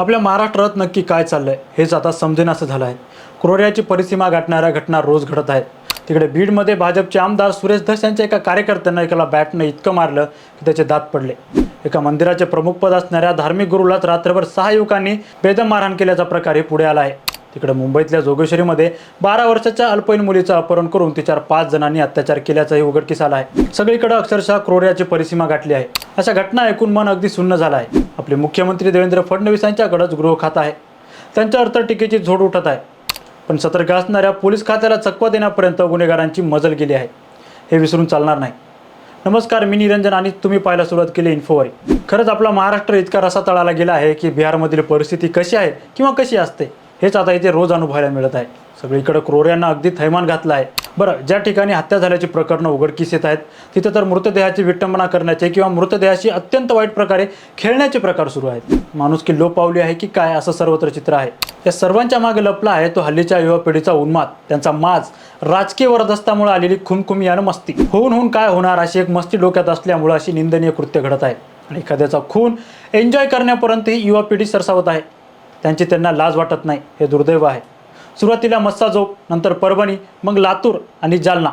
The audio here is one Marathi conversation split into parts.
आपल्या महाराष्ट्रात नक्की काय चाललंय हेच आता समजेनासं झालं आहे क्रोरियाची परिसीमा गाठणाऱ्या घटना रोज घडत आहेत. तिकडे बीडमध्ये भाजपचे आमदार सुरेश धस यांच्या एका कार्यकर्त्यांना एकाला बॅटनं इतकं मारलं की त्याचे दात पडले. एका मंदिराचे प्रमुखपद असणाऱ्या धार्मिक गुरुलाच रात्रभर सहा युवकांनी बेदम मारहाण केल्याचा प्रकार हे पुढे आला आहे. तिकडे मुंबईतल्या जोगेश्वरीमध्ये बारा वर्षाच्या अल्पवयीन मुलीचं अपहरण करून तिच्यावर पाच जणांनी अत्याचार केल्याचाही उघडकीस आला आहे. सगळीकडे अक्षरशः क्रोऱ्याची परिसीमा गाठली आहे. अशा घटना ऐकून मन अगदी सुन्न झालं आहे. आपले मुख्यमंत्री देवेंद्र फडणवीस यांच्याकडेच गृह खातं आहे. त्यांच्यावर तर टीकेची झोड उठत आहे. पण सतर्क असणाऱ्या पोलीस खात्याला चकवा देण्यापर्यंत गुन्हेगारांची मजल गेली आहे. हे विसरून चालणार नाही. नमस्कार मी निरंजन आणि तुम्ही पाहायला सुरुवात केली इन्फोवरी. खरंच आपला महाराष्ट्र इतका रसा तळाला गेला आहे की बिहारमधील परिस्थिती कशी आहे किंवा कशी असते? हेच आता इथे रोज अनुभवायला मिळत आहे. सगळीकडे क्रोऱ्यांना अगदी थैमान घातला आहे बरं ज्या ठिकाणी हत्या झाल्याची प्रकरणं उघडकीस येत आहेत तिथे तर मृतदेहाची विटंबना करण्याचे किंवा मृतदेहाशी अत्यंत वाईट प्रकारे खेळण्याचे प्रकार सुरू आहेत. माणूस की लोप पावली आहे की काय असं सर्वत्र चित्र आहे. या सर्वांच्या मागे लपला आहे तो हल्लीच्या युवा पिढीचा उन्माद. त्यांचा माज राजकीय वरदस्तामुळे आलेली खुमखुमी आणि मस्ती. होऊन होऊन काय होणार अशी एक मस्ती डोक्यात असल्यामुळे अशी निंदनीय कृत्य घडत आहे. आणि एखाद्याचा खून एन्जॉय करण्यापर्यंत ही युवा पिढी सरसावत आहे. त्यांची त्यांना लाज वाटत नाही. हे दुर्दैव आहे. सुरुवातीला मस्साजोग नंतर परभणी मग लातूर आणि जालना.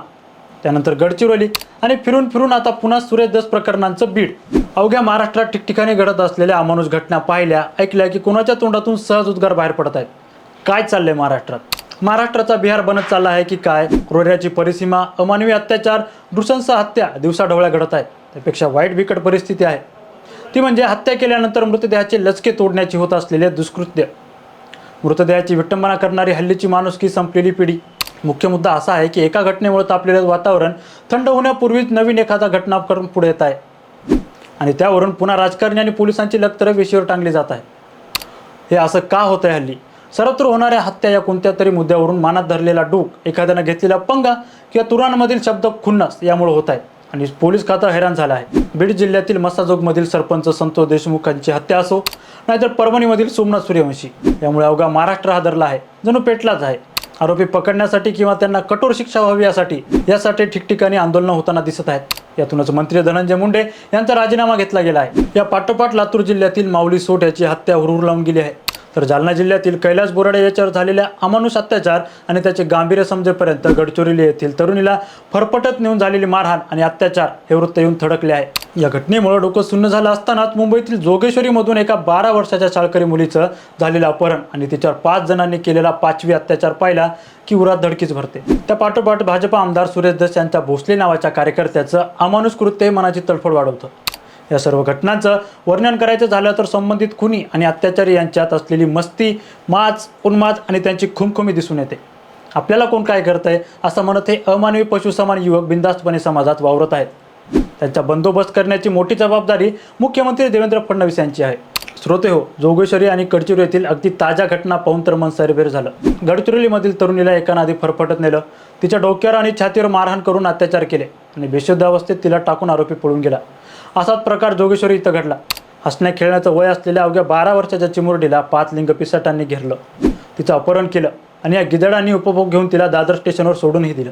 त्यानंतर गडचिरोली आणि फिरून फिरून आता पुन्हा सूर्यदस प्रकरणांचं बीड. अवघ्या महाराष्ट्रात ठिकठिकाणी घडत असलेल्या अमानुष घटना पाहिल्या ऐकल्या की कोणाच्या तोंडातून सहज उद्गार बाहेर पडत आहेत. काय चाललंय महाराष्ट्रात? महाराष्ट्राचा बिहार बनत चालला आहे की काय? क्रोऱ्याची परिसीमा अमानवी अत्याचार नृशंस हत्या दिवसाढवळ्या घडत आहेत. त्यापेक्षा वाईट बिकट परिस्थिती आहे. ती म्हणजे हत्या केल्यानंतर मृतदेहाचे लचके तोडण्याची होत असलेले दुष्कृत्य. मृतदेहाची विटंबना करणारी हल्लीची माणुसकी संपलेली पिढी. मुख्य मुद्दा असा आहे की एका घटनेमुळे तापलेलं वातावरण थंड होण्यापूर्वीच नवीन एखादा घटना करून पुढे येत आहे. आणि त्यावरून पुन्हा राजकारणी आणि पोलिसांची लक्तरं वेशीवर टांगली जात आहे. हे असं का होत आहे हल्ली? सर्वत्र होणाऱ्या हत्या या कोणत्या तरी मुद्द्यावरून मानात धरलेला डूक एखाद्यानं घेतलेला पंगा किंवा तुरांमधील शब्द खुन्नस यामुळे होत आहे. आणि पोलीस खातं हैराण झालं आहे बीड जिल्ह्यातील मसाजोगमधील सरपंच संतोष देशमुखांची हत्या असो नाहीतर परभणीमधील सोमनाथ सूर्यवंशी. यामुळे अवघा महाराष्ट्र हादरला आहे जणू पेटलाच आहे. आरोपी पकडण्यासाठी किंवा त्यांना कठोर शिक्षा व्हावी यासाठी यासाठी ठिकठिकाणी आंदोलनं होताना दिसत आहेत. यातूनच मंत्री धनंजय मुंडे यांचा राजीनामा घेतला गेला आहे. या पाठोपाठ लातूर जिल्ह्यातील माऊली सोट याची हत्या हुरूर लावून गेली आहे. तर जालना जिल्ह्यातील कैलास बोराडे याच्यावर झालेल्या अमानुष अत्याचार आणि त्याचे गांभीर्य समजेपर्यंत गडचिरोली येथील तरुणीला फरफटत नेऊन झालेली मारहाण आणि अत्याचार हे वृत्त येऊन थडकले आहे. या घटनेमुळे डोकं सुन्न झालं असतानाच मुंबईतील जोगेश्वरीमधून एका बारा वर्षाच्या शाळकरी मुलीचं झालेलं अपहरण आणि तिच्यावर पाच जणांनी केलेला पाचवी अत्याचार पाहिला की उरात धडकीच भरते. त्या पाठोपाठ भाजपा आमदार सुरेश दस यांच्या भोसले नावाच्या कार्यकर्त्याचं अमानुष कृत्य मनाची तडफड वाढवतं. या सर्व घटनांचं वर्णन करायचं झालं तर संबंधित खुनी आणि अत्याचारी यांच्यात असलेली मस्ती माज उन्माद आणि त्यांची खुमखुमी दिसून येते. आपल्याला कोण काय करत आहे असं म्हणत हे अमानवी पशुसमान युवक बिंदास्तपणे समाजात वावरत आहेत. त्यांचा बंदोबस्त करण्याची मोठी जबाबदारी मुख्यमंत्री देवेंद्र फडणवीस यांची आहे. श्रोते हो जोगेश्वरी आणि गडचिरोली येथील अगदी ताज्या घटना पाहून तर मन सरबेर झालं. गडचिरोलीमधील तरुणीला एका नादी फरफटत नेलं. तिच्या डोक्यावर आणि छातीवर मारहाण करून अत्याचार केले आणि बेशुद्ध अवस्थेत तिला टाकून आरोपी पळून गेला. असाच प्रकार जोगेश्वरी इथं घडला. हसण्या खेळण्याचं वय असलेल्या अवघ्या बारा वर्षाच्या चिमुरडीला पाच लिंग पिसाटांनी घेरलं. तिचं अपहरण केलं आणि या गिदडांनी उपभोग घेऊन तिला दादर स्टेशनवर सोडूनही दिलं.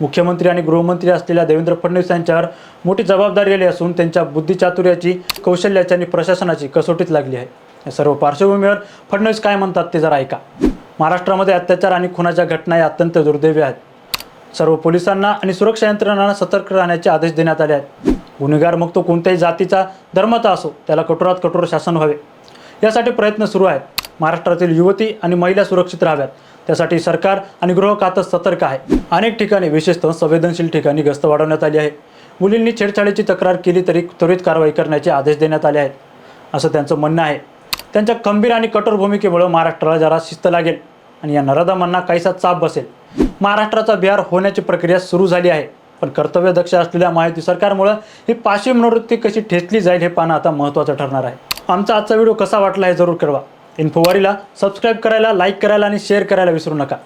मुख्यमंत्री आणि गृहमंत्री असलेल्या देवेंद्र फडणवीस यांच्यावर मोठी जबाबदारी आली असून त्यांच्या बुद्धिचातुर्याची कौशल्याची आणि प्रशासनाची कसोटीत लागली आहे. या सर्व पार्श्वभूमीवर फडणवीस काय म्हणतात ते जरा ऐका. महाराष्ट्रामध्ये अत्याचार आणि खुनाच्या घटना या अत्यंत दुर्दैवी आहेत. सर्व पोलिसांना आणि सुरक्षा यंत्रणांना सतर्क राहण्याचे आदेश देण्यात आले आहेत. गुन्हेगार मग तो कोणत्याही जातीचा धर्माचा असो त्याला कठोरात कठोर शासन व्हावे. यासाठी प्रयत्न सुरू आहेत. महाराष्ट्रातील युवती आणि महिला सुरक्षित राहाव्यात. त्यासाठी सरकार आणि गृह खातं सतर्क आहे. अनेक ठिकाणी विशेषतः संवेदनशील ठिकाणी गस्त वाढवण्यात आली आहे. मुलींनी छेडछाडीची तक्रार केली तरी त्वरित कारवाई करण्याचे आदेश देण्यात आले आहेत. असं त्यांचं म्हणणं आहे. त्यांच्या खंबीर आणि कठोर भूमिकेमुळे महाराष्ट्राला जरा शिस्त लागेल आणि या नराधमांना काहीसा चाप बसेल. महाराष्ट्राचा बिहार होण्याची प्रक्रिया सुरू झाली आहे. पण कर्तव्यदक्ष असलेल्या माहिती सरकारमुळं ही पाचवी मनोवृत्ती कशी ठेचली जाईल हे पाहणं आता महत्त्वाचं ठरणार आहे. आमचा आजचा व्हिडिओ कसा वाटला हे जरूर कळवा. इन्फोवारीला सबस्क्राईब करायला लाईक करायला आणि शेअर करायला विसरू नका.